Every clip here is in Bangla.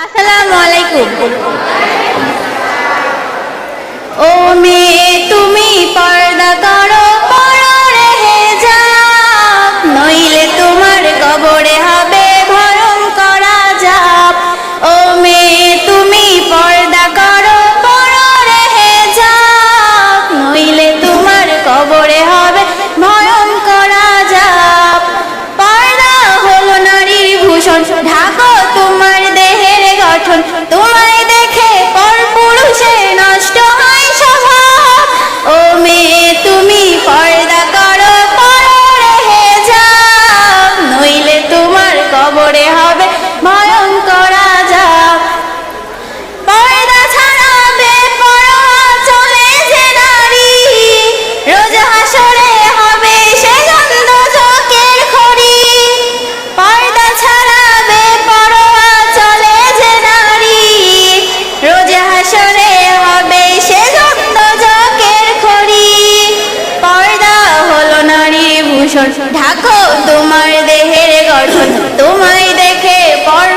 আসসালামু ও মেয়ে, তুমি পর্দা করো নইলে তোমার কবরে হবে ও মেয়ে, তুমি পর্দা করো পরো রেহে ঢাকো তোমার গঠন। তোমায় দেখে পর পুরুষে নষ্ট হয় স্বভাব। ও মেয়ে তুমি ভূষণ ঢাকো তোমার দেহের গঠন তোমায় দেখে পর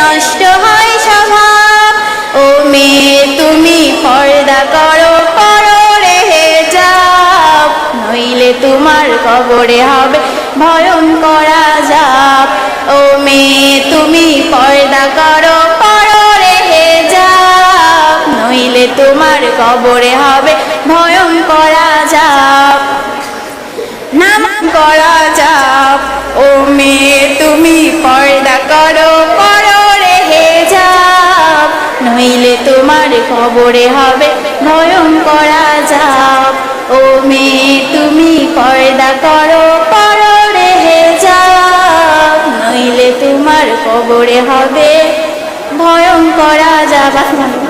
নষ্ট হয় স্বভাব। ও মেয়ে, তুমি পর্দা করো করো রেহে যাও নইলে তোমার কবরে হবে ভয়ঙ্কর যাপ ও মেয়ে, তুমি পর্দা করো করো রেহে যাও নইলে তোমার কবরে হবে ভয়ঙ্কর যাপ তোমার কবরে হবে ভয়ঙ্কর আজাব ও মেয়ে, তুমি পর্দা করো করো রেহে যাও নইলে তোমার কবরে হবে, ভয়ঙ্কর যাপ